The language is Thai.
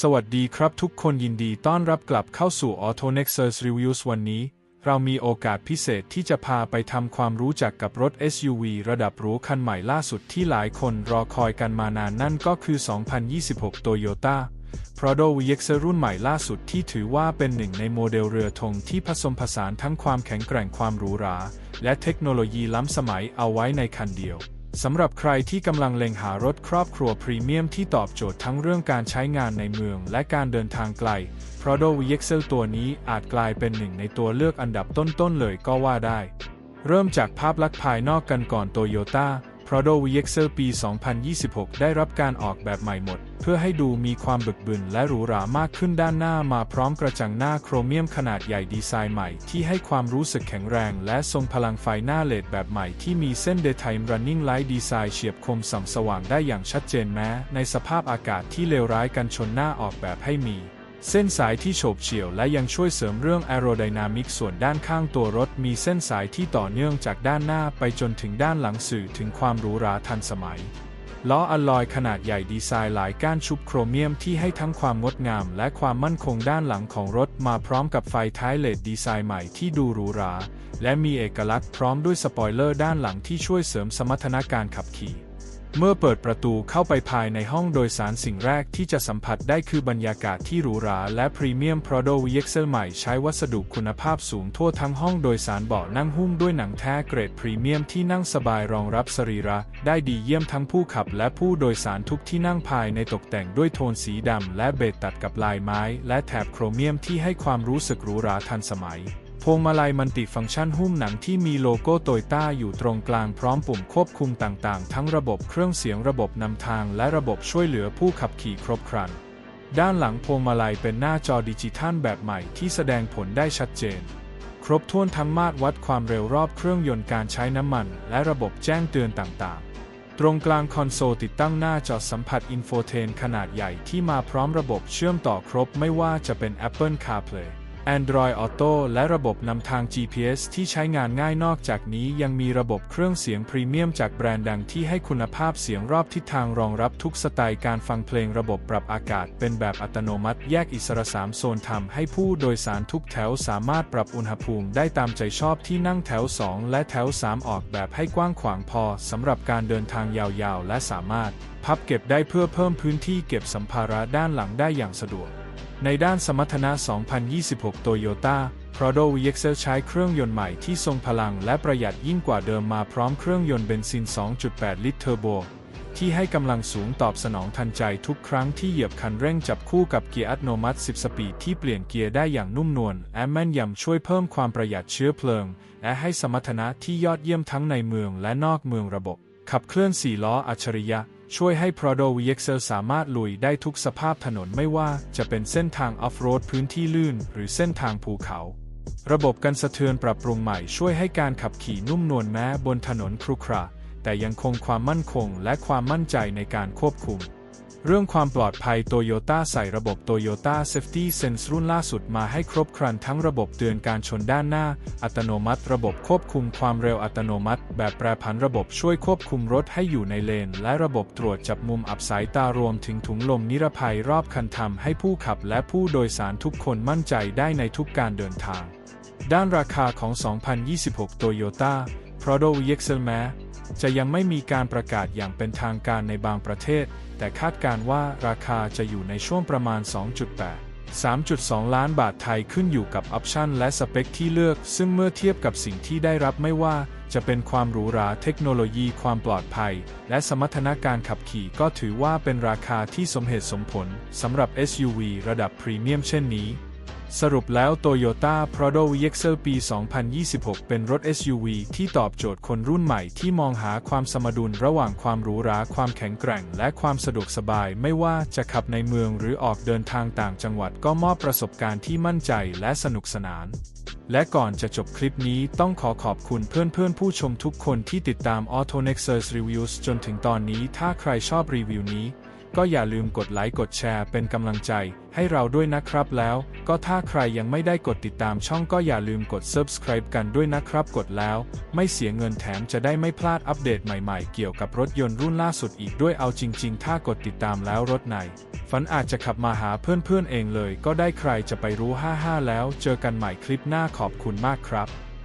สวัสดีครับทุกคนยินดีต้อนรับกลับเข้าสู่ Auto Nexus Reviews วันนี้ เรามีโอกาสพิเศษที่จะพาไปทำความรู้จักกับรถ SUV ระดับหรูคันใหม่ล่าสุดที่หลายคนรอคอยกันมานานนั่นก็คือ 2026 Toyota Prado VX รุ่นใหม่ล่าสุดที่ถือว่าเป็นหนึ่งในโมเดลเรือธงที่ผสมผสานทั้งความแข็งแกร่งความหรูหรา และเทคโนโลยีล้ำสมัยเอาไว้ในคันเดียว สำหรับใครที่กำลังเล็งหารถครอบครัวพรีเมียมที่ตอบโจทย์ทั้งเรื่องการใช้งานในเมืองและการเดินทางไกล Prado VX ตัวนี้อาจกลายเป็นหนึ่งในตัวเลือกอันดับต้นๆเลยก็ว่าได้ เริ่มจากภาพลักษณ์ภายนอกกันก่อน Toyota Prado VX ปี 2026 ได้รับการออกแบบใหม่หมด เพื่อให้ดูมีความบึกบึนและหรูหรามากขึ้นด้านหน้ามาพร้อมกระจังหน้าโครเมียมขนาดใหญ่ดีไซน์ใหม่ที่ให้ความรู้สึกแข็งแรงและทรงพลังไฟหน้าเลดแบบใหม่ที่มีเส้น Daytime Running Light ดีไซน์เฉียบคมส่องสว่างได้อย่างชัดเจนแม้ ในสภาพอากาศที่เลวร้ายกันชนหน้าออกแบบให้มี เส้นสายที่โฉบเฉี่ยวและยังช่วยเสริมเรื่องแอโรไดนามิกส่วนด้านข้างตัวรถมีเส้นสายที่ต่อเนื่องจากด้านหน้าไปจนถึงด้านหลังสื่อถึงความหรูหราทันสมัย ล้ออลลอยขนาดใหญ่ดีไซน์หลายก้านชุบโครเมียมที่ให้ทั้งความงดงามและความมั่นคงด้านหลังของรถมาพร้อมกับไฟท้ายเลดดีไซน์ใหม่ที่ดูหรูหราและมีเอกลักษณ์พร้อมด้วยสปอยเลอร์ด้านหลังที่ช่วยเสริมสมรรถนะการขับขี่ เมื่อเปิดประตูเข้าไปภายในห้องโดยสารสิ่งแรกที่จะสัมผัสได้คือบรรยากาศที่หรูหราและพรีเมียม Prado VX ใหม่ใช้วัสดุคุณภาพสูงทั่วทั้งห้องโดยสารเบาะนั่งหุ้มด้วยหนังแท้เกรดพรีเมียมที่นั่งสบายรองรับสรีระ ได้ดีเยี่ยมทั้งผู้ขับและผู้โดยสารทุกที่นั่งภายในตกแต่งด้วยโทนสีดำและเบจตัดกับลายไม้ และแถบโครเมียมที่ให้ความรู้สึกหรูหราทันสมัย พวงมาลัยมัลติฟังก์ชันหุ้มหนังที่มีโลโก้โตโยต้าอยู่ตรงกลางพร้อมปุ่มควบคุมต่างๆ ทั้งระบบเครื่องเสียงระบบนำทางและระบบช่วยเหลือผู้ขับขี่ครบครัน ด้านหลังพวงมาลัยเป็นหน้าจอดิจิทัลแบบใหม่ที่แสดงผลได้ชัดเจน ครบถ้วนทั้งมาตรวัดความเร็วรอบเครื่องยนต์การใช้น้ำมัน และระบบแจ้งเตือนต่างๆตรงกลางคอนโซลติดตั้งหน้าจอสัมผัสอินโฟเทนขนาดใหญ่ที่มาพร้อมระบบเชื่อมต่อครบไม่ว่าจะเป็น Apple CarPlay Android Auto และระบบนำทาง GPS ที่ใช้งานง่ายนอกจากนี้ยังมีระบบเครื่องเสียงพรีเมียมจากแบรนด์ดังที่ให้คุณภาพเสียงรอบทิศทางรองรับทุกสไตล์การฟังเพลงระบบปรับอากาศ เป็นแบบอัตโนมัติแยกอิสระสามโซนทำให้ผู้โดยสารทุกแถวสามารถปรับอุณหภูมิได้ตามใจชอบที่นั่งแถว 2 และแถว 3 ออกแบบให้กว้างขวางพอสำหรับการเดินทางยาวๆ และสามารถ พับเก็บได้เพื่อเพิ่มพื้นที่เก็บสัมภาระด้านหลังได้อย่างสะดวก ในด้านสมรรถนะ 2026 Toyota Prado VX ใช้เครื่องยนต์ใหม่ที่ทรงพลังและประหยัดยิ่งกว่าเดิมมาพร้อมเครื่องยนต์เบนซิน 2.8 ลิตรเทอร์โบ ที่ให้กำลังสูงตอบสนองทันใจทุกครั้งที่เหยียบคันเร่งจับคู่กับเกียร์อัตโนมัติ 10 สปีดที่เปลี่ยนเกียร์ได้อย่างนุ่มนวลและแม่นยำช่วยเพิ่มความประหยัดเชื้อเพลิง และให้สมรรถนะที่ยอดเยี่ยมทั้งในเมืองและนอกเมืองระบบ ขับเคลื่อน4ล้ออัจฉริยะ ช่วยให้ Prado VXL สามารถลุยได้ทุกสภาพถนนไม่ว่าจะเป็นเส้นทางออฟโรดพื้นที่ลื่น หรือเส้นทางภูเขา ระบบกันสะเทือนปรับปรุงใหม่ช่วยให้การขับขี่นุ่มนวลแม้บนถนนครุขระแต่ยังคงความมั่นคงและความมั่นใจในการควบคุม เรื่องความปลอดภัยโตโยต้าใส่ระบบ Toyota Safety Sense รุ่นล่าสุดมาให้ครบครันทั้งระบบเตือนการชนด้านหน้า อัตโนมัติ ระบบควบคุมความเร็วอัตโนมัติ แบบแปรผันระบบช่วยควบคุมรถให้อยู่ในเลน และระบบตรวจจับมุมอับสายตารวมถึงถุงลมนิรภัยรอบคันทำให้ผู้ขับและผู้โดยสารทุกคนมั่นใจได้ในทุกการเดินทาง ด้านราคาของ 2026 Toyota Prado VX แม้ จะยังไม่มีการประกาศอย่างเป็นทางการในบางประเทศ แต่คาดการว่าราคาจะอยู่ในช่วงประมาณ 2.8 3.2 ล้านบาทไทยขึ้นอยู่กับออปชันและสเปคที่เลือก ซึ่งเมื่อเทียบกับสิ่งที่ได้รับไม่ว่า จะเป็นความหรูหราเทคโนโลยีความปลอดภัย และสมรรถนะการขับขี่ก็ถือว่าเป็นราคาที่สมเหตุสมผลสำหรับ SUV ระดับพรีเมียมเช่นนี้ สรุปแล้ว Toyota Prado VX ปี 2026 เป็นรถ SUV ที่ตอบโจทย์คนรุ่นใหม่ที่มองหาความสมดุลระหว่างความหรูหรา ความแข็งแกร่ง และความสะดวกสบาย ไม่ว่าจะขับในเมืองหรือออกเดินทางต่างจังหวัดก็มอบประสบการณ์ที่มั่นใจและสนุกสนาน และก่อนจะจบคลิปนี้ต้องขอขอบคุณเพื่อนๆ ผู้ชมทุกคนที่ติดตาม Auto Nexus Reviews จนถึงตอนนี้ถ้าใครชอบรีวิวนี้ ก็อย่าลืมกดไลค์กดแชร์เป็นกำลังใจให้เราด้วยนะครับแล้ว ก็ถ้าใครยังไม่ได้กดติดตามช่องก็อย่าลืมกด subscribe กันด้วยนะครับกดแล้ว ไม่เสียเงินแถมจะได้ไม่พลาดอัปเดตใหม่ๆ เกี่ยวกับรถยนต์รุ่นล่าสุดอีกด้วยเอาจริง ๆ ถ้ากดติดตามแล้วรถไหนฝันอาจจะขับมาหาเพื่อนๆเองเลย ก็ได้ใครจะไปรู้ 55 แล้ว เจอกันใหม่คลิปหน้าขอบคุณมากครับ